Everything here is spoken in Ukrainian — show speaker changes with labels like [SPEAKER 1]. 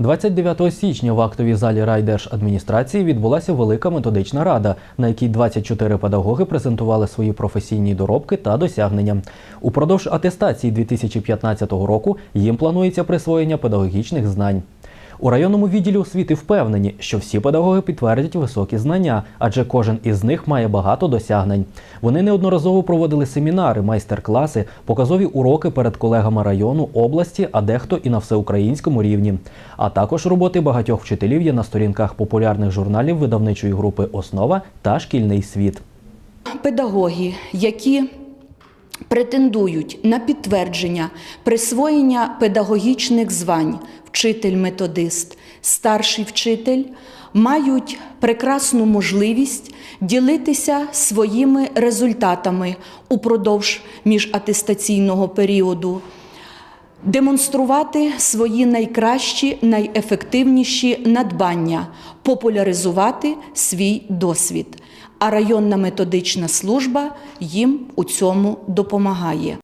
[SPEAKER 1] 29 січня в актовій залі райдержадміністрації відбулася велика методична рада, на якій 24 педагоги презентували свої професійні доробки та досягнення. Упродовж атестації 2015 року їм планується присвоєння педагогічних знань. У районному відділі освіти впевнені, що всі педагоги підтвердять високі знання, адже кожен із них має багато досягнень. Вони неодноразово проводили семінари, майстер-класи, показові уроки перед колегами району, області, а дехто і на всеукраїнському рівні. А також роботи багатьох вчителів є на сторінках популярних журналів видавничої групи Основа та Шкільний світ.
[SPEAKER 2] педагоги, які претендують на підтвердження присвоєння педагогічних звань вчитель-методист, старший вчитель, мають прекрасну можливість ділитися своїми результатами упродовж міжатестаційного періоду. Демонструвати свої найкращі, найефективніші надбання, популяризувати свій досвід. А районна методична служба їм у цьому допомагає.